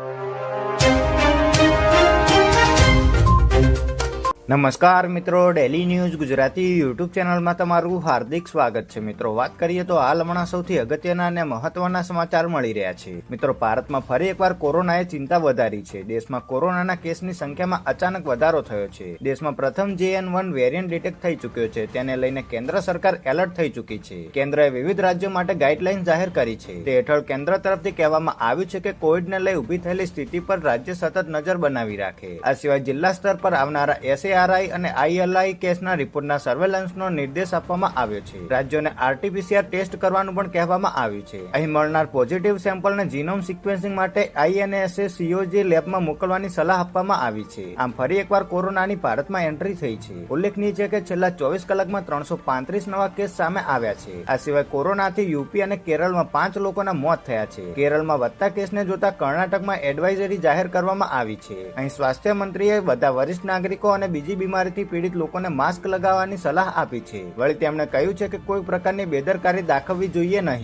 you. નમસ્કાર મિત્રો daily news Gujarati YouTube ચેનલમાં તમારું હાર્દિક સ્વાગત છે. મિત્રો, વાત કરીએ તો હાલ હમણાં સૌથી અગત્યના અને મહત્વના સમાચાર મળી રહ્યા છે. મિત્રો, ભારતમાં ફરી એકવાર કોરોનાએ ચિંતા વધારી છે. દેશમાં કોરોનાના કેસની સંખ્યામાં અચાનક વધારો થયો છે. દેશમાં પ્રથમ જેએન વન વેરિયન્ટ ડિટેક્ટ થઈ ચુક્યો છે. તેને લઈને કેન્દ્ર સરકાર એલર્ટ થઈ ચૂકી છે. કેન્દ્રએ વિવિધ રાજ્યો માટે ગાઈડલાઈન જાહેર કરી છે. તે હેઠળ કેન્દ્ર તરફથી કહેવામાં આવ્યું છે કે કોવિડને લઈ ઊભી થયેલી સ્થિતિ પર રાજ્ય સતત નજર બનાવી રાખે. આ સિવાય જિલ્લા સ્તર પર આવનારા એસએઆરઆઈ અને આઈએલઆઈ કેસના રિપોર્ટના સર્વેલન્સનો નિર્દેશ આપવામાં આવ્યો છે. રાજ્યોને આરટીપીસીઆર ટેસ્ટ કરવાનું પણ કહેવામાં આવ્યું છે. અહીં મળનાર પોઝિટિવ સેમ્પલને જીનોમ સિક્વેન્સિંગ માટે આઈએનએસએ સીઓજી લેબમાં મોકલવાની સલાહ આપવામાં આવી છે. આમ ફરી એકવાર કોરોનાની ભારતમાં એન્ટ્રી થઈ છે. ઉલ્લેખનીય છે કે છેલ્લા ચોવીસ કલાકમાં ત્રણસો પાંત્રીસ નવા કેસ સામે આવ્યા છે. આ સિવાય કોરોનાથી યુપી અને કેરળમાં પાંચ લોકોના મોત થયા છે. કેરળમાં વધતા કેસને જોતા કર્ણાટકમાં એડવાઇઝરી જાહેર કરવામાં આવી છે. અહીં સ્વાસ્થ્ય મંત્રીએ બધા વરિષ્ઠ નાગરિકો અને બીજી બીમારીથી પીડિત લોકોને માસ્ક લગાવવાની સલાહ આપી છે. વળી તેમણે કહ્યું છે કે કોઈ પ્રકારની બેદરકારી દાખવવી જોઈએ નહીં.